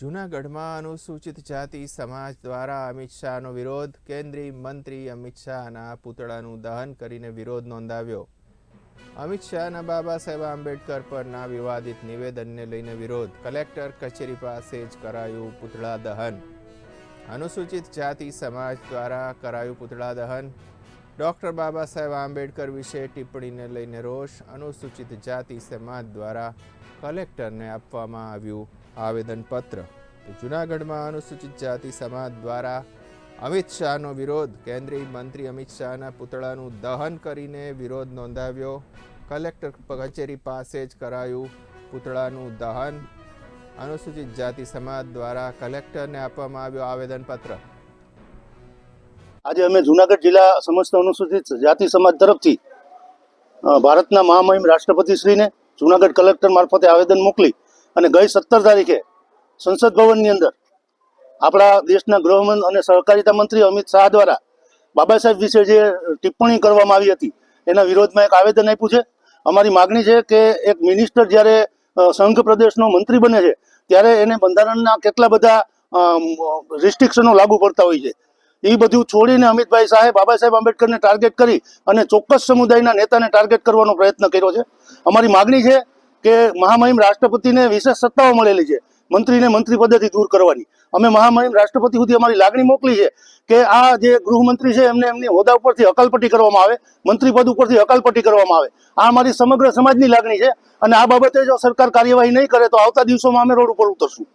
જૂનાગઢમાં અનુસૂચિત જાતિ સમાજ દ્વારા અમિત શાહનો વિરોધ. કેન્દ્રીય મંત્રી અમિત શાહના પૂતળાનું દહન કરીને વિરોધ નોંધાવ્યો. અમિત શાહના બાબા સાહેબ આંબેડકર પરના વિવાદિત નિવેદનને લઈને વિરોધ. કલેક્ટર કચેરી પાસે જ કરાયું પૂતળા દહન. અનુસૂચિત જાતિ સમાજ દ્વારા કરાયું પૂતળા દહન. ડૉક્ટર બાબા સાહેબ આંબેડકર વિશે ટિપ્પણીને લઈને રોષ. અનુસૂચિત જાતિ સમાજ દ્વારા કલેક્ટરને આપવામાં આવ્યું આવેદનપત્ર. તો જૂનાગઢમાં અનુસૂચિત જાતિ સમાજ દ્વારા અમિત શાહનો વિરોધ. કેન્દ્રીય મંત્રી અમિત શાહના પુતળાનું દહન કરીને વિરોધ નોંધાવ્યો. કલેક્ટર કચેરી પાસે જ કરાયું પુતળાનું દહન. અનુસૂચિત જાતિ સમાજ દ્વારા કલેક્ટરને આપવામાં આવ્યું આવેદનપત્ર. આજે અમે જુનાગઢ જિલ્લા સમસ્ત અનુસૂચિત જાતિ સમાજ તરફથી ભારતના મહામહિમ રાષ્ટ્રપતિશ્રીને જુનાગઢ કલેક્ટર મારફતે આવેદન મોકલી અને ગઈ સત્તર તારીખે સંસદ ભવનની અંદર આપણા દેશના ગૃહમંત્રી અને સહકારિતા મંત્રી અમિત શાહ દ્વારા બાબા સાહેબ વિશે જે ટિપ્પણી કરવામાં આવી હતી, એના વિરોધમાં એક આવેદન આપ્યું છે. અમારી માગણી છે કે એક મિનિસ્ટર જ્યારે સંઘ પ્રદેશનો મંત્રી બને છે, ત્યારે એને બંધારણના કેટલા બધા રિસ્ટ્રિક્શનો લાગુ પડતા હોય છે. એ બધું છોડીને અમિતભાઈ સાહેબ, બાબા સાહેબ આંબેડકરને ટાર્ગેટ કરી અને ચોક્કસ સમુદાયના નેતાને ટાર્ગેટ કરવાનો પ્રયત્ન કર્યો છે. અમારી માગણી છે કે મહામહિમ રાષ્ટ્રપતિને વિશેષ સત્તાઓ મળેલી છે, મંત્રીને મંત્રી પદેથી દૂર કરવાની. અમે મહામહિમ રાષ્ટ્રપતિ સુધી અમારી લાગણી મોકલી છે કે આ જે ગૃહમંત્રી છે, એમને એમની હોદ્દા ઉપરથી હકાલપટ્ટી કરવામાં આવે, મંત્રી પદ ઉપરથી હકાલપટ્ટી કરવામાં આવે. આ અમારી સમગ્ર સમાજની લાગણી છે અને આ બાબતે જો સરકાર કાર્યવાહી નહીં કરે તો આવતા દિવસોમાં અમે રોડ ઉપર ઉતરશું.